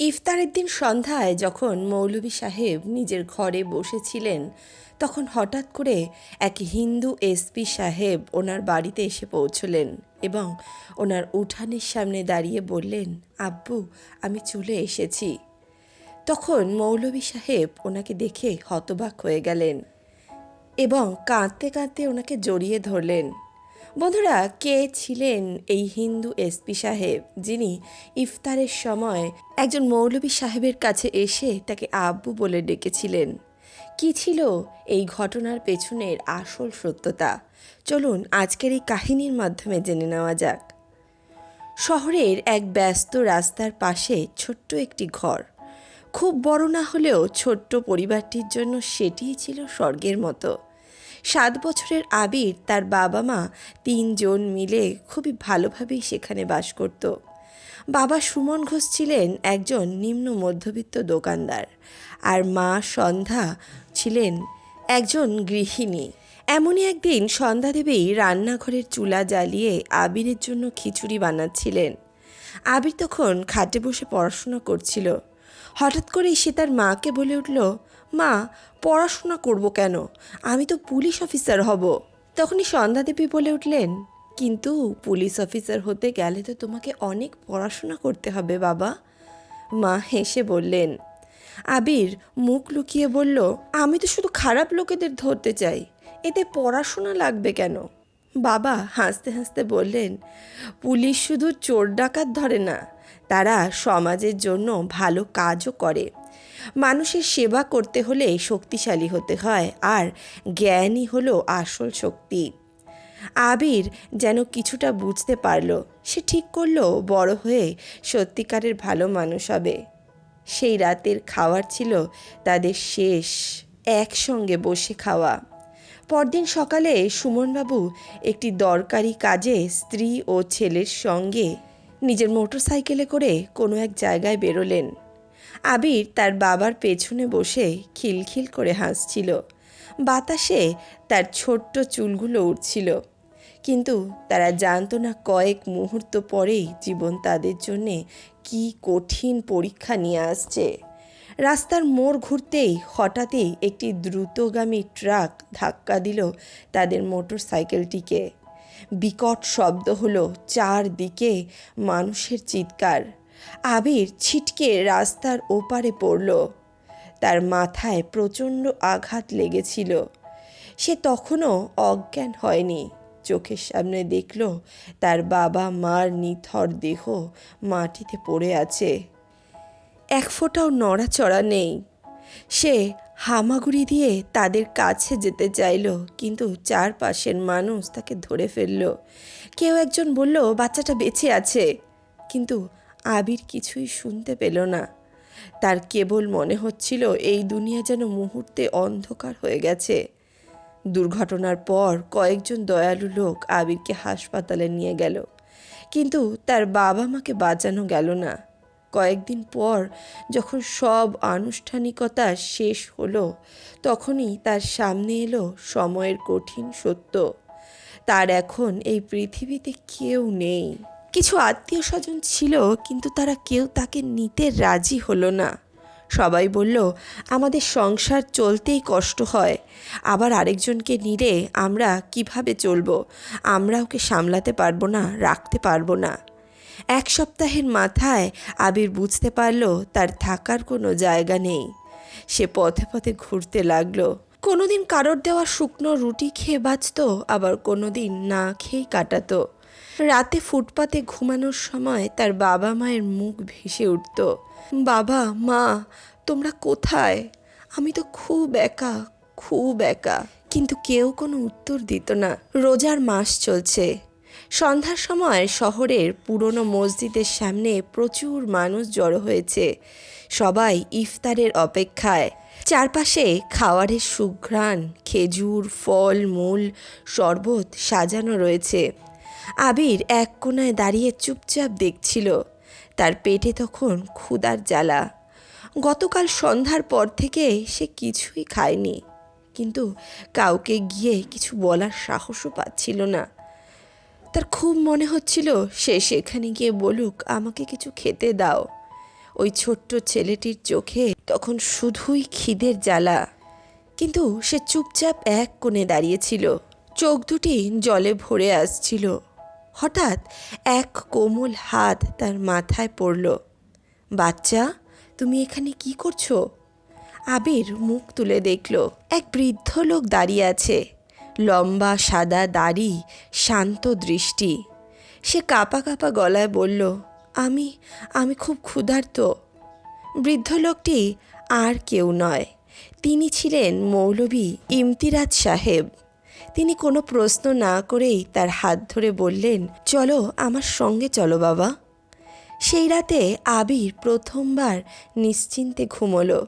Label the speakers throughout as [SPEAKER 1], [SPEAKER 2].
[SPEAKER 1] ইফতারের দিন সন্ধ্যায় যখন মৌলভী সাহেব নিজের ঘরে বসেছিলেন, তখন হঠাৎ করে এক হিন্দু এসপি সাহেব ওনার বাড়িতে এসে পৌঁছলেন এবং ওনার উঠানের সামনে দাঁড়িয়ে বললেন, আব্বু, আমি চলে এসেছি। তখন মৌলভী সাহেব ওনাকে দেখে হতবাক হয়ে গেলেন এবং কাঁদতে কাঁদতে ওনাকে জড়িয়ে ধরলেন। বন্ধুরা, কে ছিলেন এই হিন্দু এসপি সাহেব? যিনি ইফতারের সময় একজন মৌলভী সাহেবের কাছে এসে তাকে আব্বু বলে ডেকেছিলেন। কি ছিল এই ঘটনার পেছনের আসল সত্যতা? চলুন আজকের এই কাহিনীর মাধ্যমে জেনে নেওয়া যাক। শহরের এক ব্যস্ত রাস্তার পাশে ছোট্ট একটি ঘর। খুব বড় না হলেও ছোট্ট পরিবারটির জন্য সেটিই ছিল স্বর্গের মতো। সাত বছরের আবির তার বাবা মা তিনজন মিলে খুবই ভালোভাবেই সেখানে বাস করত। বাবা সুমন ঘোষ ছিলেন একজন নিম্ন মধ্যবিত্ত দোকানদার আর মা সন্ধ্যা ছিলেন একজন গৃহিণী। এমনই একদিন সন্ধ্যা দেবী রান্নাঘরের চুলা জ্বালিয়ে আবিরের জন্য খিচুড়ি বানাচ্ছিলেন। আবির তখন খাটে বসে পড়াশোনা করছিল। হঠাৎ করেই সে তার মাকে বলে উঠল মা, পড়াশোনা করব কেন? আমি তো পুলিশ অফিসার হব। তখনই সন্ধ্যা দেবী বলে উঠলেন, কিন্তু পুলিশ অফিসার হতে গেলে তো তোমাকে অনেক পড়াশোনা করতে হবে, বাবা। মা হেসে বললেন, আবির মুখ লুকিয়ে বলল, আমি তো শুধু খারাপ লোকেদের ধরতে চাই, এতে পড়াশোনা লাগবে কেন? বাবা হাসতে হাসতে বললেন, পুলিশ শুধু চোর ডাকাত ধরে না, তারা সমাজের জন্য ভালো কাজও করে। মানুষের সেবা করতে হলে শক্তিশালী হতে হয়, আর জ্ঞানই হলো আসল শক্তি। আবির যেন কিছুটা বুঝতে পারল, সে ঠিক করল, বড় হয়ে সত্যিকারের ভালো মানুষ হবে। সেই রাতের খাওয়ার ছিল তাদের শেষ, একসঙ্গে বসে খাওয়া। পরদিন সকালে সুমনবাবু একটি দরকারি কাজে স্ত্রী ও ছেলের সঙ্গে নিজের মোটরসাইকেলে করে কোনো এক জায়গায় বেরোলেন। আবির তার বাবার পেছনে বসে খিলখিল করে হাসছিল। বাতাসে তার ছোট্ট চুলগুলো উঠছিল কিন্তু তারা জানতো না কয়েক মুহূর্ত পরেই জীবন তাদের জন্যে কি কঠিন পরীক্ষা নিয়ে আসছে। রাস্তার মোড় ঘুরতেই হঠাৎই একটি দ্রুতগামী ট্রাক ধাক্কা দিল তাদের মোটর সাইকেলটিকে বিকট শব্দ হলো চারদিকে মানুষের চিৎকার। আবির ছিটকে রাস্তার ওপারে পড়ল। তার মাথায় প্রচণ্ড আঘাত লেগেছিল। সে তখনও অজ্ঞান হয়নি। চোখের সামনে দেখল তার বাবা মার নিথর দেহ মাটিতে পড়ে আছে। এক ফোঁটাও নড়াচড়া নেই। সে হামাগুড়ি দিয়ে তাদের কাছে যেতে চাইল, কিন্তু চারপাশের মানুষ তাকে ধরে ফেলল। কেউ একজন বলল, বাচ্চাটা বেঁচে আছে। কিন্তু আবির কিছুই শুনতে পেল না। তার কেবল মনে হচ্ছিল, এই দুনিয়া যেন মুহূর্তে অন্ধকার হয়ে গেছে। দুর্ঘটনার পর কয়েকজন দয়ালু লোক আবিরকে হাসপাতালে নিয়ে গেল। কিন্তু তার বাবা মাকে বাঁচানো গেল না। কয়েকদিন পর যখন সব আনুষ্ঠানিকতা শেষ হলো, তখনই তার সামনে এলো সময়ের কঠিন সত্য। তার এখন এই পৃথিবীতে কেউ নেই। কিছু আত্মীয় স্বজন ছিল, কিন্তু তারা কেউ তাকে নিতে রাজি হলো না। সবাই বলল, আমাদের সংসার চলতেই কষ্ট হয়। আবার আরেকজনকে নিলে আমরা কীভাবে চলবো? আমরা ওকে সামলাতে পারব না, রাখতে পারব না। এক সপ্তাহের মাথায় আবির বুঝতে পারল, তার থাকার কোনো জায়গা নেই। সে পথে পথে ঘুরতে লাগল। কোনোদিন কারোর দেওয়া শুকনো রুটি খেয়ে বাঁচত, আবার কোনোদিন না খেয়েই কাটাতো। রাতে ফুটপাতে ঘুমানোর সময় তার বাবা মায়ের মুখ ভেসে উঠত। বাবা, মা, তোমরা কোথায়? আমি তো খুব একা খুব একা। কিন্তু কেউ কোনো উত্তর দিত না। রোজার মাস চলছে। সন্ধ্যার সময় শহরের পুরনো মসজিদের সামনে প্রচুর মানুষ জড়ো হয়েছে। সবাই ইফতারের অপেক্ষায়। চারপাশে খাওয়ারের সুঘ্রাণ, খেজুর, ফল, মূল, শরবত সাজানো রয়েছে। আবির এক কোনায় দাঁড়িয়ে চুপচাপ দেখছিল। তার পেটে তখন ক্ষুদার জ্বালা। গতকাল সন্ধ্যার পর থেকে সে কিছুই খায়নি, কিন্তু কাউকে গিয়ে কিছু বলার সাহসও পাচ্ছিল না। তার খুব মনে হচ্ছিল, সে সেখানে গিয়ে বলুক, আমাকে কিছু খেতে দাও। ওই ছোট্ট ছেলেটির চোখে তখন শুধুই খিদের জ্বালা। কিন্তু সে চুপচাপ এক কোণে দাঁড়িয়েছিল চোখ দুটি জলে ভরে আসছিল। হঠাৎ এক কোমল হাত তার মাথায় পড়ল। বাচ্চা, তুমি এখানে কি করছ? আবির মুখ তুলে দেখল, এক বৃদ্ধ লোক দাঁড়িয়ে আছে। লম্বা সাদা দাড়ি, শান্ত দৃষ্টি। সে কাঁপা কাঁপা গলায় বলল, আমি আমি খুব ক্ষুধার্ত। বৃদ্ধ লোকটি আর কেউ নয়, তিনি ছিলেন মৌলভী ইমতিরাজ সাহেব। তিনি কোনো প্রশ্ন না করেই তার হাত ধরে বললেন, চলো আমার সঙ্গে চলো বাবা। সেই রাতে আবির প্রথমবার নিশ্চিন্তে ঘুমোলো।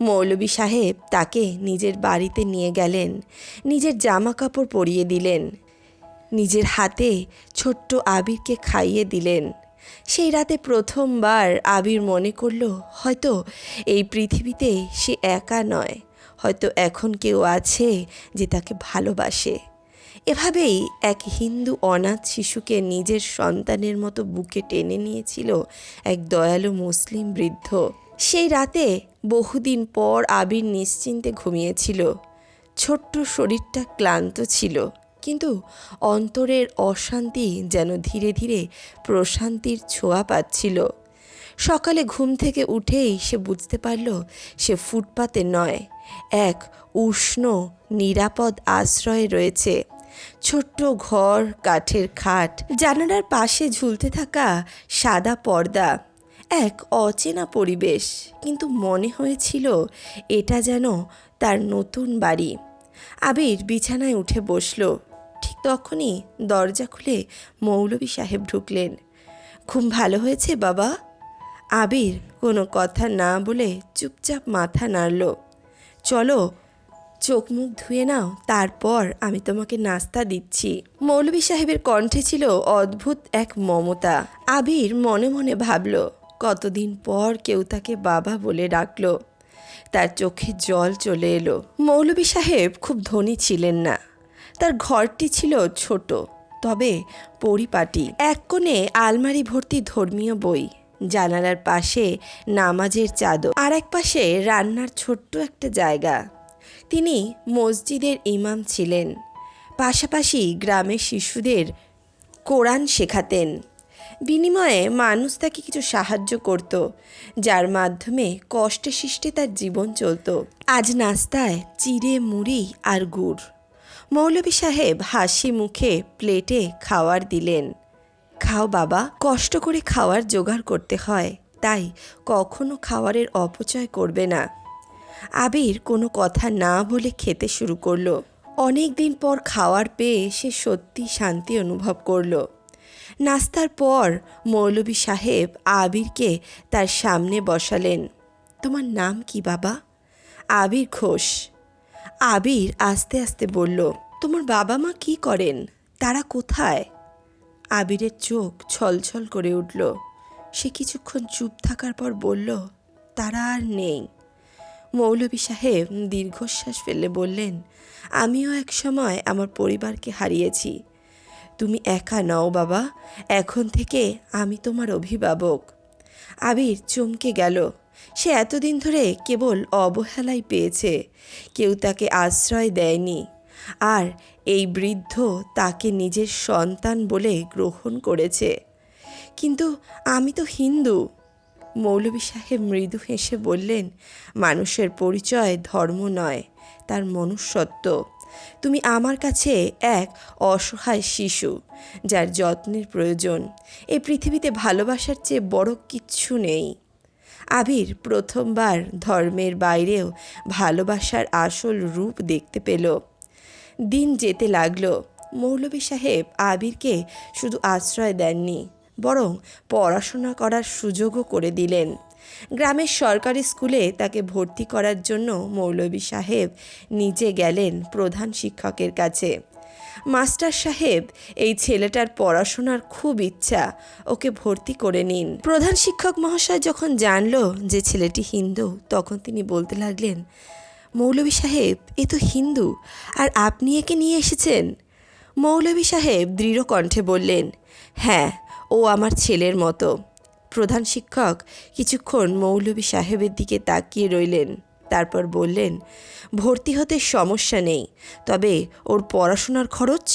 [SPEAKER 1] মৌলবী সাহেব তাকে নিজের বাড়িতে নিয়ে গেলেন, নিজের জামা কাপড় পরিয়ে দিলেন, নিজের হাতে ছোট্ট আবিরকে খাইয়ে দিলেন। সেই রাতে প্রথমবার আবির মনে করল, হয়তো এই পৃথিবীতে সে একা নয়। হয়তো এখন কেউ আছে যে তাকে ভালোবাসে। এভাবেই এক হিন্দু অনাথ শিশুকে নিজের সন্তানের মতো বুকে টেনে নিয়েছিল এক দয়ালু মুসলিম বৃদ্ধ। সেই রাতে বহুদিন পর আবির নিশ্চিন্তে ঘুমিয়েছিল। ছোট্ট শরীরটা ক্লান্ত ছিল, কিন্তু অন্তরের অশান্তি যেন ধীরে ধীরে প্রশান্তির ছোঁয়া পাচ্ছিল। সকালে ঘুম থেকে উঠেই সে বুঝতে পারল সে ফুটপাতে নয়। এক উষ্ণ, নিরাপদ আশ্রয়ে রয়েছে। ছোট্ট ঘর, কাঠের খাট, জানালার পাশে ঝুলতে থাকা সাদা পর্দা। এক অচেনা পরিবেশ, কিন্তু মনে হয়েছিল এটা যেন তার নতুন বাড়ি। আবির বিছানায় উঠে বসল। ঠিক তখনই দরজা খুলে মৌলবী সাহেব ঢুকলেন। খুব ভালো হয়েছে বাবা? আবির কোনো কথা না বলে চুপচাপ মাথা নাড়ল। চলো, চোখ মুখ ধুয়ে নাও, তারপর আমি তোমাকে নাস্তা দিচ্ছি। মৌলবী সাহেবের কণ্ঠে ছিল অদ্ভুত এক মমতা। আবির মনে মনে ভাবল, কতদিন পর কেউ তাকে বাবা বলে ডাকলো। তার চোখে জল চলে এলো। মৌলভী সাহেব খুব ধনী ছিলেন না। তার ঘরটি ছিল ছোট, তবে পরিপাটি। এক কোণে আলমারি ভর্তি ধর্মীয় বই। জানালার পাশে নামাজের চাদর। আর এক পাশে রান্নার ছোট্ট একটা জায়গা। তিনি মসজিদের ইমাম ছিলেন। পাশাপাশি গ্রামের শিশুদের কোরআন শেখাতেন। বিনিময়ে মানুষ তাকে কিছু সাহায্য করত, যার মাধ্যমে কষ্টে সৃষ্টে তার জীবন চলত। আজ নাস্তায় চিড়ে, মুড়ি আর গুড়। মৌলভী সাহেব হাসি মুখে প্লেটে খাওয়ার দিলেন। খাও বাবা, কষ্ট করে খাওয়ার জোগাড় করতে হয়। তাই কখনো খাওয়ারের অপচয় করবে না। আবির কোনো কথা না বলে খেতে শুরু করল। অনেক দিন পর খাওয়ার পেয়ে সে সত্যি শান্তি অনুভব করল। নাস্তার পর মৌলভী সাহেব আবিরকে তার সামনে বসালেন। তোমার নাম কি বাবা? আবির ঘোষ আবির আস্তে আস্তে বলল, তোমার বাবা মা কি করেন? তারা কোথায়? আবিরের চোখ ছলছল করে উঠল। সে কিছুক্ষণ চুপ থাকার পর বলল, তারা আর নেই। মৌলভী সাহেব দীর্ঘশ্বাস ফেলে বললেন, আমিও এক সময় আমার পরিবারকে হারিয়েছি। তুমি একা নও বাবা, এখন থেকে আমি তোমার অভিভাবক। আবির চমকে গেল। সে এতদিন ধরে কেবল অবহেলাই পেয়েছে, কেউ তাকে আশ্রয় দেয়নি। আর এই বৃদ্ধ তাকে নিজের সন্তান বলে গ্রহণ করেছে। কিন্তু আমি তো হিন্দু। মৌলভী সাহেব মৃদু হেসে বললেন, মানুষের পরিচয় ধর্ম নয়, তার মনুষ্যত্ব। তুমি আমার কাছে এক অসহায় শিশু, যার যত্নের প্রয়োজন। এই পৃথিবীতে ভালোবাসার চেয়ে বড় কিচ্ছু নেই। আবির প্রথমবার ধর্মের বাইরেও ভালোবাসার আসল রূপ দেখতে পেল। দিন যেতে লাগল। মৌলভী সাহেব আবিরকে শুধু আশ্রয় দেননি, বরং পড়াশোনা করার সুযোগও করে দিলেন। গ্রামের সরকারি স্কুলে তাকে ভর্তি করার জন্য মৌলভী সাহেব নিজে গেলেন প্রধান শিক্ষকের কাছে। মাস্টার সাহেব, এই ছেলেটার পড়াশোনার খুব ইচ্ছা, ওকে ভর্তি করে নিন। প্রধান শিক্ষক মহাশয় যখন জানল যে ছেলেটি হিন্দু, তখন তিনি বলতে লাগলেন মৌলভী সাহেব, এ তো হিন্দু, আর আপনি একে নিয়ে এসেছেন? মৌলভী সাহেব দৃঢ় কণ্ঠে বললেন হ্যাঁ ও আমার ছেলের মতো। প্রধান শিক্ষক কিছুক্ষণ মৌলভী সাহেবের দিকে তাকিয়ে রইলেন, তারপর বললেন, ভর্তি হতে সমস্যা নেই, তবে ওর পড়াশোনার খরচ?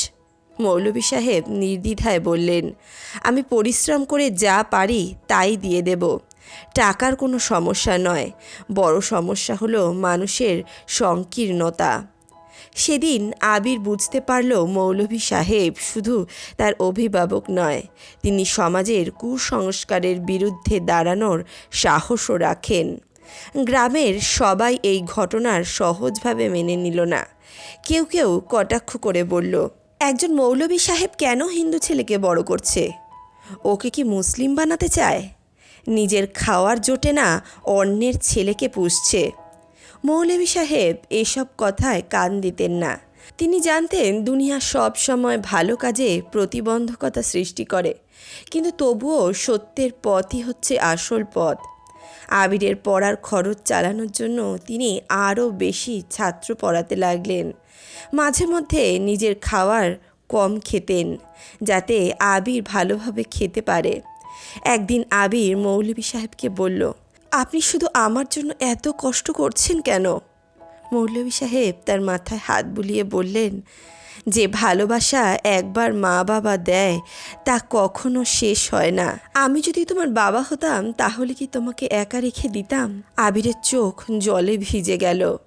[SPEAKER 1] মৌলভী সাহেব নির্দ্বিধায় বললেন, আমি পরিশ্রম করে যা পারি তাই দিয়ে দেব। টাকার কোনো সমস্যা নয়। বড় সমস্যা হলো মানুষের সংকীর্ণতা। সেদিন আবির বুঝতে পারল মৌলভী সাহেব শুধু তার অভিভাবক নয়, তিনি সমাজের কুসংস্কারের বিরুদ্ধে দাঁড়ানোর সাহসও রাখেন। গ্রামের সবাই এই ঘটনার সহজভাবে মেনে নিল না। কেউ কেউ কটাক্ষ করে বলল, একজন মৌলভী সাহেব কেন হিন্দু ছেলেকে বড় করছে? ওকে কি মুসলিম বানাতে চায়? নিজের খাওয়ার জোটে না অন্যের ছেলেকে পুষছে। মৌলভী সাহেব এসব কথায় কান দিতেন না। তিনি জানতেন দুনিয়া সব সময় ভালো কাজে প্রতিবন্ধকতা সৃষ্টি করে, কিন্তু তবুও সত্যের পথই হচ্ছে আসল পথ। আবিরের পড়ার খরচ চালানোর জন্য তিনি আরও বেশি ছাত্র পড়াতে লাগলেন। মাঝে মধ্যে নিজের খাওয়ার কম খেতেন, যাতে আবির ভালোভাবে খেতে পারে। একদিন আবির মৌলভী সাহেবকে বলল, আপনি শুধু আমার জন্য এত কষ্ট করছেন কেন? মৌলভী সাহেব তার মাথায় হাত বুলিয়ে বললেন, যে ভালোবাসা একবার মা বাবা দেয়, তা কখনো শেষ হয় না। আমি যদি তোমার বাবা হতাম, তাহলে কি তোমাকে একা রেখে দিতাম? আবিরের চোখ জলে ভিজে গেল।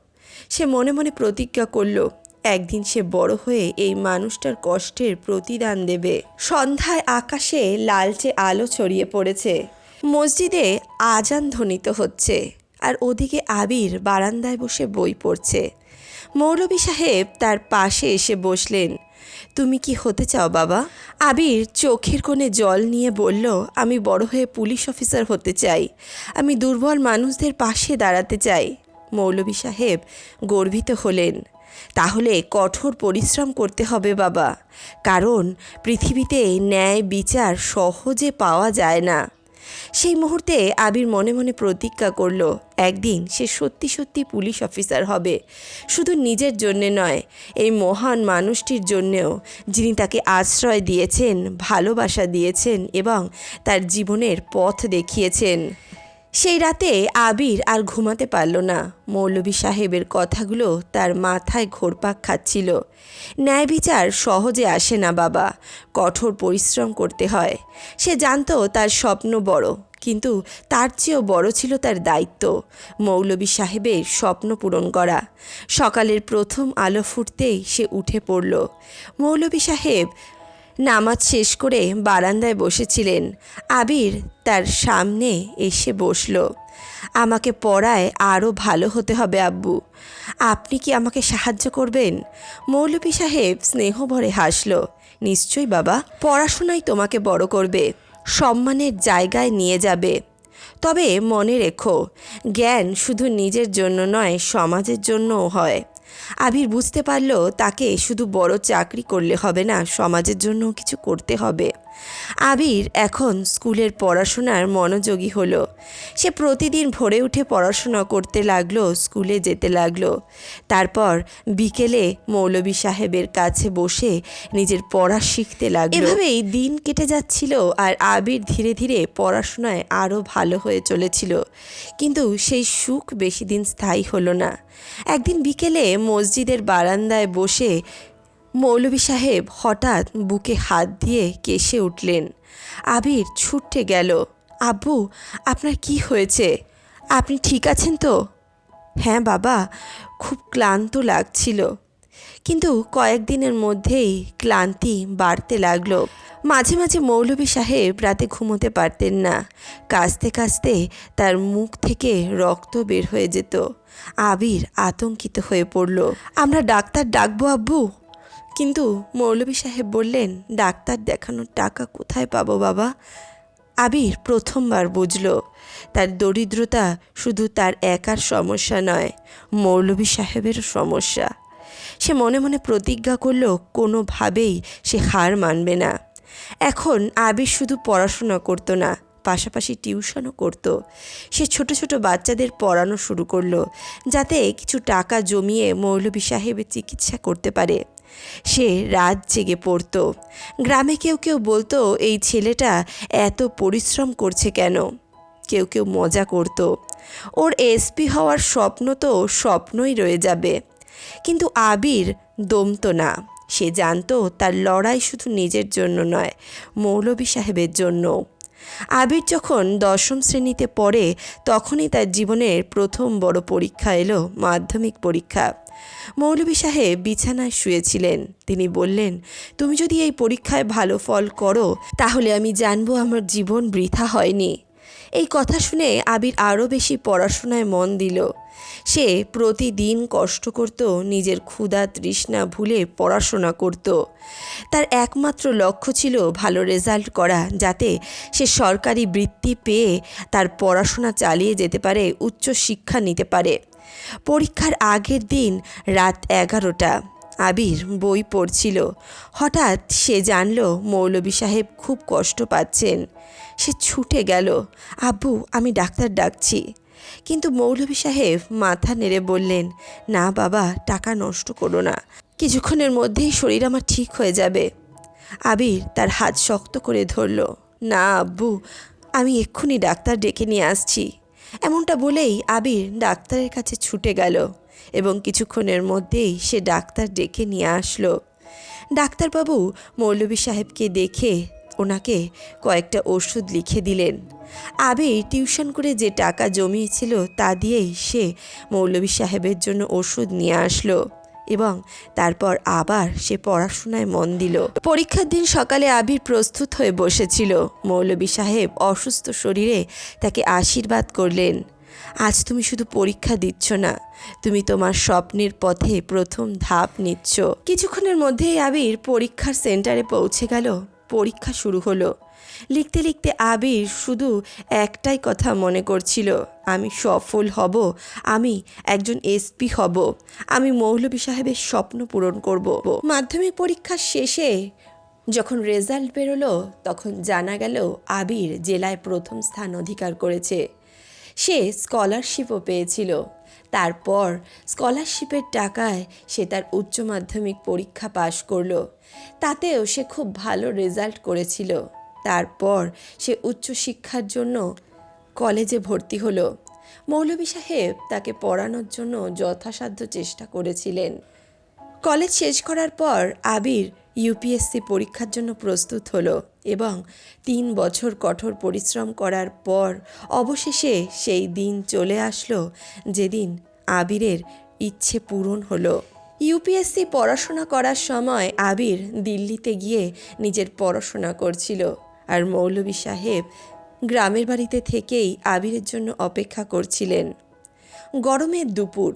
[SPEAKER 1] সে মনে মনে প্রতিজ্ঞা করল একদিন সে বড় হয়ে এই মানুষটার কষ্টের প্রতিদান দেবে। সন্ধ্যায় আকাশে লালচে আলো ছড়িয়ে পড়েছে। মসজিদে আজান ধ্বনিত হচ্ছে আর ওদিকে আবির বারান্দায় বসে বই পড়ছে। মৌলভী সাহেব তার পাশে এসে বসলেন। তুমি কি হতে চাও বাবা? আবির চোখের কোণে জল নিয়ে বলল, আমি বড় হয়ে পুলিশ অফিসার হতে চাই। আমি দুর্বল মানুষদের পাশে দাঁড়াতে চাই। মৌলবী সাহেব গর্বিত হলেন। তাহলে কঠোর পরিশ্রম করতে হবে বাবা। কারণ পৃথিবীতে ন্যায় বিচার সহজে পাওয়া যায় না। সেই মুহূর্তে আবির মনে মনে প্রতিজ্ঞা করল, একদিন সে সত্যি সত্যি পুলিশ অফিসার হবে। শুধু নিজের জন্যে নয়, এই মহান মানুষটির জন্যেও, যিনি তাকে আশ্রয় দিয়েছেন, ভালোবাসা দিয়েছেন এবং তার জীবনের পথ দেখিয়েছেন। সেই রাতে আবির আর ঘুমাতে পারল না। মৌলবী সাহেবের কথাগুলো তার মাথায় ঘোরপাক খাচ্ছিল। ন্যায় বিচার সহজে আসে না বাবা, কঠোর পরিশ্রম করতে হয়। সে জানতো তার স্বপ্ন বড়, কিন্তু তার চেয়েও বড় ছিল তার দায়িত্ব মৌলবী সাহেবের স্বপ্ন পূরণ করা। সকালের প্রথম আলো ফুটতেই সে উঠে পড়ল। মৌলবী সাহেব নামাজ শেষ করে বারান্দায় বসেছিলেন। আবির তার সামনে এসে বসল। আমাকে পড়ায় আরও ভালো হতে হবে, আব্বু। আপনি কি আমাকে সাহায্য করবেন? মৌলভী সাহেব স্নেহ ভরে হাসল। নিশ্চয়ই, বাবা। পড়াশোনাই তোমাকে বড় করবে। সম্মানের জায়গায় নিয়ে যাবে। তবে মনে রেখো, জ্ঞান শুধু নিজের জন্য নয়, সমাজের জন্যও হয়। আবির বুঝতে পারল, তাকে শুধু বড় চাকরি করলে হবে না, সমাজের জন্য কিছু করতে হবে। আবির এখন স্কুলের পড়াশোনার মনোযোগী হলো। সে প্রতিদিন ভোরে উঠে পড়াশোনা করতে লাগল, স্কুলে যেতে লাগল। তারপর বিকেলে মৌলবী সাহেবের কাছে বসে নিজের পড়া শিখতে লাগল। এভাবেই দিন কেটে যাচ্ছিল আর আবির ধীরে ধীরে পড়াশোনায় আরও ভালো হয়ে চলেছিল। কিন্তু সেই সুখ বেশি দিন স্থায়ী হলো না। একদিন বিকেলে মসজিদের বারান্দায় বসে মৌলভী সাহেব হঠাৎ বুকে হাত দিয়ে কেসে উঠলেন। আবির ছুটে গেল, আব্বু, আপনার কি হয়েছে? আপনি ঠিক আছেন তো? হ্যাঁ বাবা, খুব ক্লান্ত লাগছিল। কিন্তু কয়েকদিনের মধ্যেই ক্লান্তি বাড়তে লাগল। মাঝে মাঝে মৌলভী সাহেব রাতে ঘুমোতে পারতেন না। কাঁচতে কাঁচতে তার মুখ থেকে রক্ত বের হয়ে যেত। আবির আতঙ্কিত হয়ে পড়ল, আমরা ডাক্তার ডাকবো আব্বু? কিন্তু মৌলবী সাহেব বললেন, ডাক্তার দেখানোর টাকা কোথায় পাবো বাবা? আবির প্রথমবার বুঝল, তার দরিদ্রতা শুধু তার একার সমস্যা নয়, মৌলভী সাহেবেরও সমস্যা। সে মনে মনে প্রতিজ্ঞা করল, কোনোভাবেই সে হার মানবে না। এখন আবির শুধু পড়াশোনা করতো না, পাশাপাশি টিউশনও করত। সে ছোট ছোট বাচ্চাদের পড়ানো শুরু করল, যাতে কিছু টাকা জমিয়ে মৌলভী সাহেবের চিকিৎসা করতে পারে। সে রাত জেগে পড়তো। গ্রামে কেউ কেউ বলতো, এই ছেলেটা এত পরিশ্রম করছে কেন? কেউ কেউ মজা করতো। ওর এসপি হওয়ার স্বপ্ন তো স্বপ্নই রয়ে যাবে। কিন্তু আবির দমতো না। সে জানতো তার লড়াই শুধু নিজের জন্য নয়, মৌলভী সাহেবের জন্য। আবির যখন দশম শ্রেণীতে পড়ে, তখনই তার জীবনের প্রথম বড় পরীক্ষা এলো, মাধ্যমিক পরীক্ষা। মৌলভী সাহেব বিছানায় শুয়েছিলেন। তিনি বললেন, তুমি যদি এই পরীক্ষায় ভালো ফল করো, তাহলে আমি জানব আমার জীবন বৃথা হয়নি। এই কথা শুনে আবির আরও বেশি পড়াশোনায় মন দিল। সে প্রতিদিন কষ্ট করত, নিজের ক্ষুধা তৃষ্ণা ভুলে পড়াশোনা করত। তার একমাত্র লক্ষ্য ছিল ভালো রেজাল্ট করা, যাতে সে সরকারি বৃত্তি পেয়ে তার পড়াশোনা চালিয়ে যেতে পারে উচ্চ শিক্ষা নিতে পারে। পরীক্ষার আগের দিন রাত এগারোটা। আবির বই পড়ছিল। হঠাৎ সে জানল মৌলভী সাহেব খুব কষ্ট পাচ্ছেন। সে ছুটে গেল। আব্বু, আমি ডাক্তার ডাকছি। কিন্তু মৌলভী সাহেব মাথা নেড়ে বললেন, না বাবা, টাকা নষ্ট করো না। কিছুক্ষণের মধ্যেই শরীর আমার ঠিক হয়ে যাবে। আবির তার হাত শক্ত করে ধরল, না আব্বু, আমি এক্ষুনি ডাক্তার ডেকে নিয়ে আসছি। এমনটা বলেই আবির ডাক্তারের কাছে ছুটে গেল এবং কিছুক্ষণের মধ্যেই সে ডাক্তার ডেকে নিয়ে আসলো। ডাক্তারবাবু মৌলবী সাহেবকে দেখে ওনাকে কয়েকটা ওষুধ লিখে দিলেন। আবির টিউশন করে যে টাকা জমিয়েছিল তা দিয়েই সে মৌলবী সাহেবের জন্য ওষুধ নিয়ে আসলো। এবং তারপর আবার সে পড়াশোনায় মন দিল। পরীক্ষার দিন সকালে আবির প্রস্তুত হয়ে বসেছিল। মৌলবী সাহেব অসুস্থ শরীরে তাকে আশীর্বাদ করলেন, আজ তুমি শুধু পরীক্ষা দিচ্ছ না, তুমি তোমার স্বপ্নের পথে প্রথম ধাপ নিচ্ছ। কিছুক্ষণের মধ্যেই আবির পরীক্ষার সেন্টারে পৌঁছে গেল। পরীক্ষা শুরু হলো। লিখতে লিখতে আবির শুধু একটাই কথা মনে করছিল, আমি সফল হব, আমি একজন এসপি হব, আমি মৌলভী সাহেবের স্বপ্ন পূরণ করব। মাধ্যমিক পরীক্ষার শেষে যখন রেজাল্ট বেরোলো, তখন জানা গেল আবির জেলায় প্রথম স্থান অধিকার করেছে। সে স্কলারশিপও পেয়েছিল। তারপর স্কলারশিপের টাকায় সে তার উচ্চ মাধ্যমিক পরীক্ষা পাশ করল। তাতেও সে খুব ভালো রেজাল্ট করেছিল। তারপর সে উচ্চ শিক্ষার জন্য কলেজে ভর্তি হলো। মৌলভী সাহেব তাকে পড়ানোর জন্য যথাসাধ্য চেষ্টা করেছিলেন। কলেজ শেষ করার পর আবির ইউপিএসসি পরীক্ষার জন্য প্রস্তুত হলো। এবং তিন বছর কঠোর পরিশ্রম করার পর অবশেষে সেই দিন চলে আসলো যেদিন আবিরের ইচ্ছে পূরণ হলো। ইউপিএসসি পড়াশোনা করার সময় আবির দিল্লিতে গিয়ে নিজের পড়াশোনা করছিল আর মৌলবী সাহেব গ্রামের বাড়িতে থেকেই আবিরের জন্য অপেক্ষা করছিলেন। গরমের দুপুর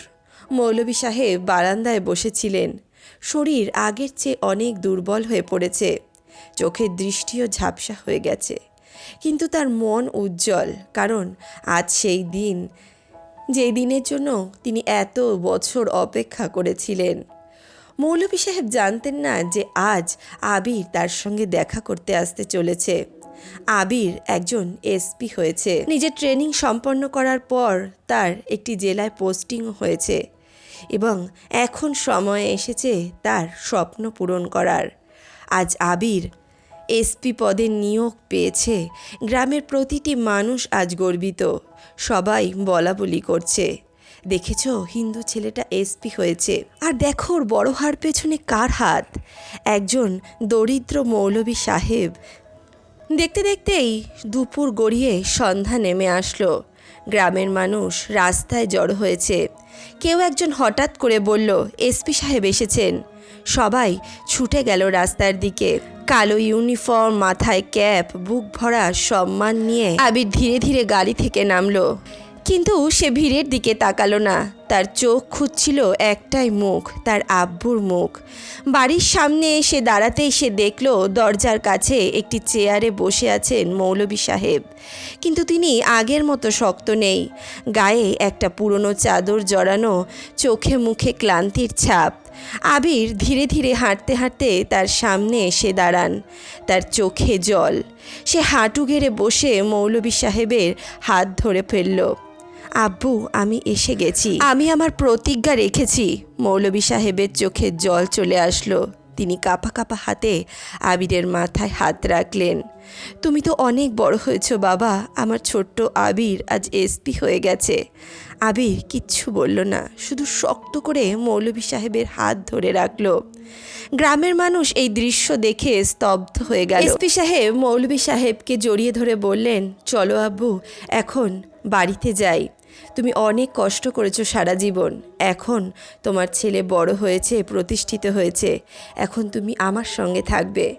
[SPEAKER 1] মৌলভী সাহেব বারান্দায় বসেছিলেন। শরীর আগের চেয়ে অনেক দুর্বল হয়ে পড়েছে। চোখের দৃষ্টিও ঝাপসা হয়ে গেছে। কিন্তু তার মন উজ্জ্বল, কারণ আজ সেই দিন যেই দিনের জন্য তিনি এত বছর অপেক্ষা করেছিলেন। মৌলভী সাহেব জানতেন না যে আজ আবির তার সঙ্গে দেখা করতে আসতে চলেছে। আবির একজন এসপি হয়েছে। নিজের ট্রেনিং সম্পন্ন করার পর তার একটি জেলায় পোস্টিংও হয়েছে এবং এখন সময় এসেছে তার স্বপ্ন পূরণ করার। আজ আবির। এসপি পদে নিয়োগ পেয়েছে। গ্রামের প্রতিটি মানুষ আজ গর্বিত। সবাই বলা বলি করছে। দেখেছ, হিন্দু ছেলেটা এসপি হয়েছে। আর দেখো, ওর বড় হার পেছনে কার হাত? একজন দরিদ্র মৌলভী সাহেব। দেখতে দেখতেই দুপুর গড়িয়ে সন্ধ্যা নেমে আসলো। গ্রামের মানুষ রাস্তায় জড়ো হয়েছে। কেউ একজন হঠাৎ করে বলল এসপি সাহেব এসেছেন। সবাই ছুটে গেল রাস্তার দিকে। কালো ইউনিফর্ম, মাথায় ক্যাপ, বুক ভরা সম্মান নিয়ে আবির ধীরে ধীরে গাড়ি থেকে নামলো। কিন্তু সে ভিড়ের দিকে তাকালো না। তার চোখ খুঁজছিল একটাই মুখ, তার আব্বুর মুখ। বাড়ির সামনে এসে দাঁড়াতেই সে দেখল দরজার কাছে একটি চেয়ারে বসে আছেন মৌলভী সাহেব। কিন্তু তিনি আগের মতো শক্ত নেই। গায়ে একটা পুরনো চাদর জড়ানো, চোখে মুখে ক্লান্তির ছাপ। আবির ধীরে ধীরে হাঁটতে হাঁটতে তার সামনে এসে দাঁড়ান। তার চোখে জল। সে হাঁটু গেড়ে বসে মৌলভী সাহেবের হাত ধরে ফেলল। আব্বু, আমি এসে গেছি। আমি আমার প্রতিজ্ঞা রেখেছি। মৌলবী সাহেবের চোখে জল চলে আসলো। তিনি কাপা কাপা হাতে আবিরের মাথায় হাত রাখলেন। তুমি তো অনেক বড় হয়েছো বাবা। আমার ছোট্ট আবির আজ এসপি হয়ে গেছে। আবির কিচ্ছু বলল না। শুধু শক্ত করে মৌলভী সাহেবের হাত ধরে রাখল। গ্রামের মানুষ এই দৃশ্য দেখে স্তব্ধ হয়ে গেল। এসপি সাহেব, মৌলভী সাহেবকে জড়িয়ে ধরে বললেন, চলো আব্বু, এখন বাড়িতে যাই। তুমি অনেক কষ্ট করেছ সারা জীবন। এখন তোমার ছেলে বড় হয়েছে, প্রতিষ্ঠিত হয়েছে। এখন তুমি আমার সঙ্গে থাকবে।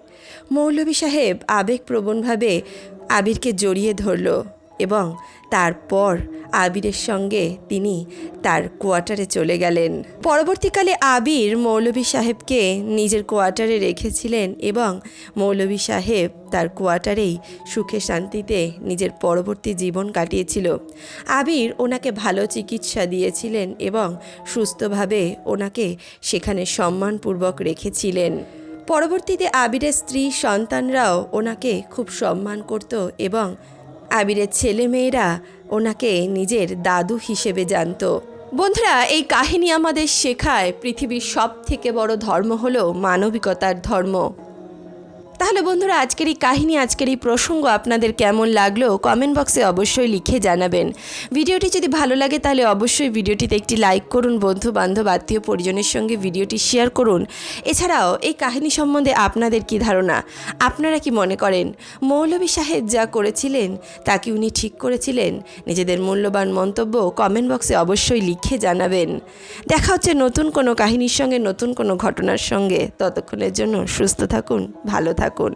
[SPEAKER 1] মৌলভী সাহেব আবেগপ্রবণভাবে আবিরকে জড়িয়ে ধরল। এবং তারপর আবিরের সঙ্গে তিনি তার কোয়ার্টারে চলে গেলেন। পরবর্তীকালে আবির মৌলভী সাহেবকে নিজের কোয়ার্টারে রেখেছিলেন এবং মৌলভী সাহেব তার কোয়ার্টারেই সুখে শান্তিতে নিজের পরবর্তী জীবন কাটিয়েছিল। আবির ওনাকে ভালো চিকিৎসা দিয়েছিলেন এবং সুস্থভাবে ওনাকে সেখানে সম্মানপূর্বক রেখেছিলেন। পরবর্তীতে আবিরের স্ত্রী সন্তানরাও ওনাকে খুব সম্মান করত এবং আবিরের ছেলে মেয়েরা ওনাকে নিজের দাদু হিসেবে জানত। বন্ধুরা, এই কাহিনী আমাদের শেখায় পৃথিবীর সব থেকে বড় ধর্ম হলো মানবিকতার ধর্ম। তাহলে বন্ধুরা, আজকের এই কাহিনী, আজকের এই প্রসঙ্গ আপনাদের কেমন লাগল কমেন্ট বক্সে অবশ্যই লিখে জানাবেন। ভিডিওটি যদি ভালো লাগে তাহলে অবশ্যই ভিডিওটিতে একটি লাইক করুন বন্ধু বান্ধব আত্মীয় পরিজনের সঙ্গে ভিডিওটি শেয়ার করুন। এছাড়াও এই কাহিনী সম্বন্ধে আপনাদের কি ধারণা? আপনারা কি মনে করেন? মৌলভী সাহেব যা করেছিলেন, তা কি উনি ঠিক করেছিলেন? নিজেদের মূল্যবান মন্তব্য কমেন্ট বক্সে অবশ্যই লিখে জানাবেন। দেখা হচ্ছে নতুন কোনো কাহিনীর সঙ্গে, নতুন কোনো ঘটনার সঙ্গে। ততক্ষণের জন্য সুস্থ থাকুন, ভালো থাকুন।